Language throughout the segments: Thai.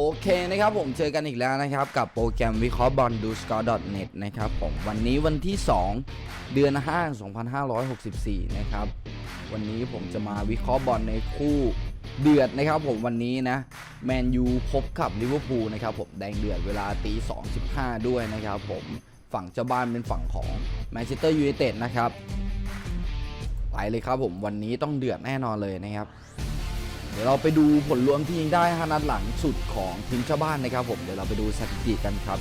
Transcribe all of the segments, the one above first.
โอเคนะครับผมเจอกันอีกแล้วนะครับ กับโปรแกรมวิเคราะห์บอลดูสกอร์ .net นะครับผมวันนี้วันที่ 2 เดือน 5 2564 นะครับ วันนี้ผมจะมาวิเคราะห์บอลในคู่เดือดนะครับผมวันนี้นะแมนยูพบกับลิเวอร์พูลนะครับผมแดงเดือดเวลาตี2.15 ด้วยนะครับผมฝั่งเจ้าบ้านเป็นฝั่งของแมนเชสเตอร์ยูไนเต็ดนะครับไปเลยครับผมวันนี้ต้องเดือดแน่นอนเลยนะครับ ดี๋ยวเราไปดูผลรวมที่ยิงได้5นัดหลังสุดของทีมชาวบ้านนะครับผมเดี๋ยวเราไปดูสถิติกันครับ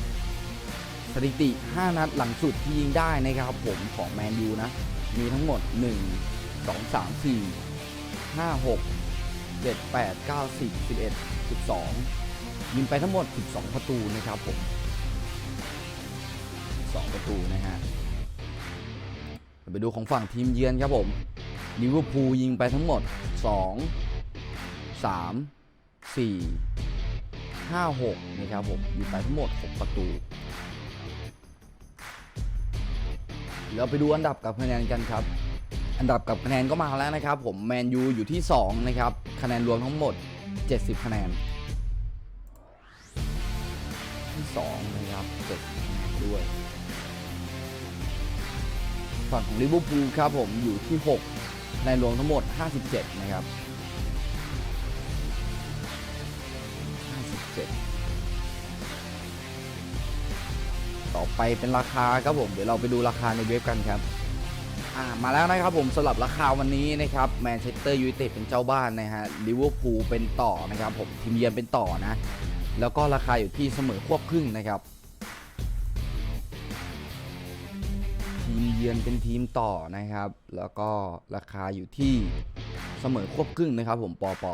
สถิติ 5 นัดหลังสุดที่ยิงได้นะครับผมของแมนยูนะ มีทั้งหมด 1 2 3 4 5 6 7 8 9 10 11 12 ยิงไปทั้งหมด 12 ประตูนะครับผม 2 ประตูนะฮะไปดูของฝั่งทีมเยือนครับผมลิเวอร์พูลยิงไปทั้งหมด 2 สามสี่ห้าหกนะครับผมยิงไปทั้งหมด 6 ประตู เราไปดูอันดับกับคะแนนกันครับ อันดับกับคะแนนก็มาแล้วนะครับ ผมแมนยูอยู่ที่ 2 นะครับ คะแนนรวมทั้งหมด 70 คะแนน ที่ 2 นะครับ70คะแนนด้วยฝั่งของลิเวอร์พูลครับผมอยู่ที่6คะแนนรวมทั้งหมด 57 นะครับ 7ต่อไปเป็นราคาครับผม เดี๋ยวเราไปดูราคาในเว็บกันครับ่ามาแล้วนะครับผมสำหรับราคาวันนี้นะครับแมนเชสเตอร์ยูไนเต็ดเป็นเจ้าบ้านนะฮะลิเวอร์พูลเป็นต่อนะครับผมทีมเยือนเป็นต่อนะ แล้วก็ราคาอยู่ที่เสมอควบครึ่งนะครับ ทีมเยือนเป็นทีมต่อนะครับ แล้วก็ราคาอยู่ที่เสมอควบครึ่งนะครับผมปอปอ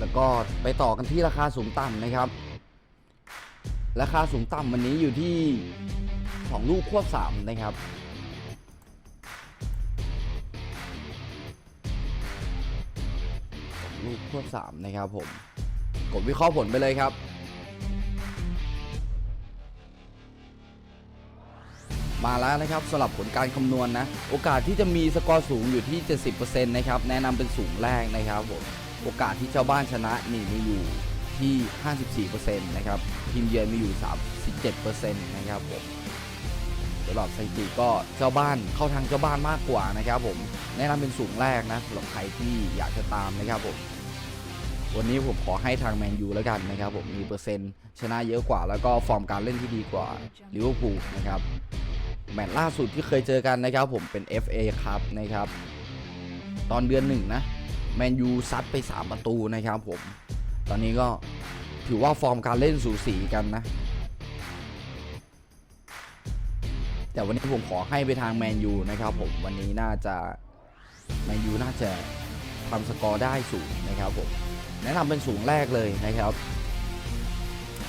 แล้วก็ไปต่อกันที่ราคาสูงต่ำนะครับ ราคาสูงต่ำวันนี้อยู่ที่ 2 ลูกควบ3นะครับลูกควบ3นะครับผม กดวิเคราะห์ผลไปเลยครับ มาแล้วนะครับสำหรับผลการคำนวณนะโอกาสที่จะมีสกอร์สูงอยู่ที่ 70%นะครับ แนะนำเป็นสูงแรกนะครับผม โอกาสที่เจ้าบ้านชนะนี่มีอยู่ที่ 54%นะครับทีมเยือนมีอยู่ 37%นะครับผมสำหรับสถิติก็เจ้าบ้านเข้าทางเจ้าบ้านมากกว่านะครับ ผมแนะนำเป็นสูงแรกนะสำหรับใครที่อยากจะตามนะครับผมวันนี้ผมขอให้ทางแมนยูแล้วกันนะครับ ผมมีเปอร์เซ็นต์ชนะเยอะกว่า แล้วก็ฟอร์มการเล่นที่ดีกว่าลิเวอร์พูลนะครับแมตช์ล่าสุดที่เคยเจอกันนะครับ ผมเป็น FA ครับนะครับ ตอนเดือนหนึ่งนะ แมนยูซัดไป 3 ประตูนะครับผม ตอนนี้ก็ถือว่าฟอร์มการเล่นสูสีกันนะ แต่วันนี้ผมขอให้ไปทางแมนยูนะครับผม วันนี้น่าจะแมนยูน่าจะทำสกอร์ได้สูงนะครับผม แนะนำเป็นสูงแรกเลยนะครับ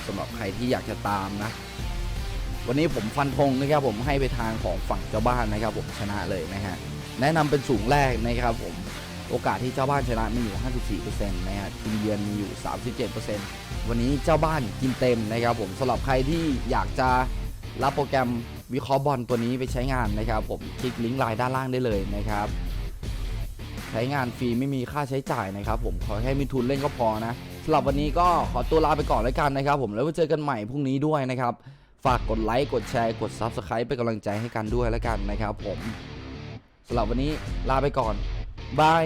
สำหรับใครที่อยากจะตามนะ วันนี้ผมฟันธงนะครับผมให้ไปทางของฝั่งเจ้าบ้านนะครับผมชนะเลยนะฮะแนะนำเป็นสูงแรกนะครับผม โอกาสที่เจ้าบ้านชนะมีอยู่ 54%นะฮะทีมเยือนมีอยู่ 37%วันนี้เจ้าบ้านกินเต็มนะครับผมสำหรับใครที่อยากจะรับโปรแกรมวิเคราะห์บอลตัวนี้ไปใช้งานนะครับ ผมคลิกลิงก์ไลน์ด้านล่างได้เลยนะครับ ใช้งานฟรีไม่มีค่าใช้จ่ายนะครับ ผมขอแค่มีทุนเล่นก็พอนะสำหรับวันนี้ก็ขอตัวลาไปก่อนแล้วกันนะครับ ผมแล้วไว้เจอกันใหม่พรุ่งนี้ด้วยนะครับ ฝากกดไลค์กดแชร์กด Subscribe เป็นกำลังใจให้กันด้วยแล้วกันนะครับ ผมสำหรับวันนี้ลาไปก่อน บาย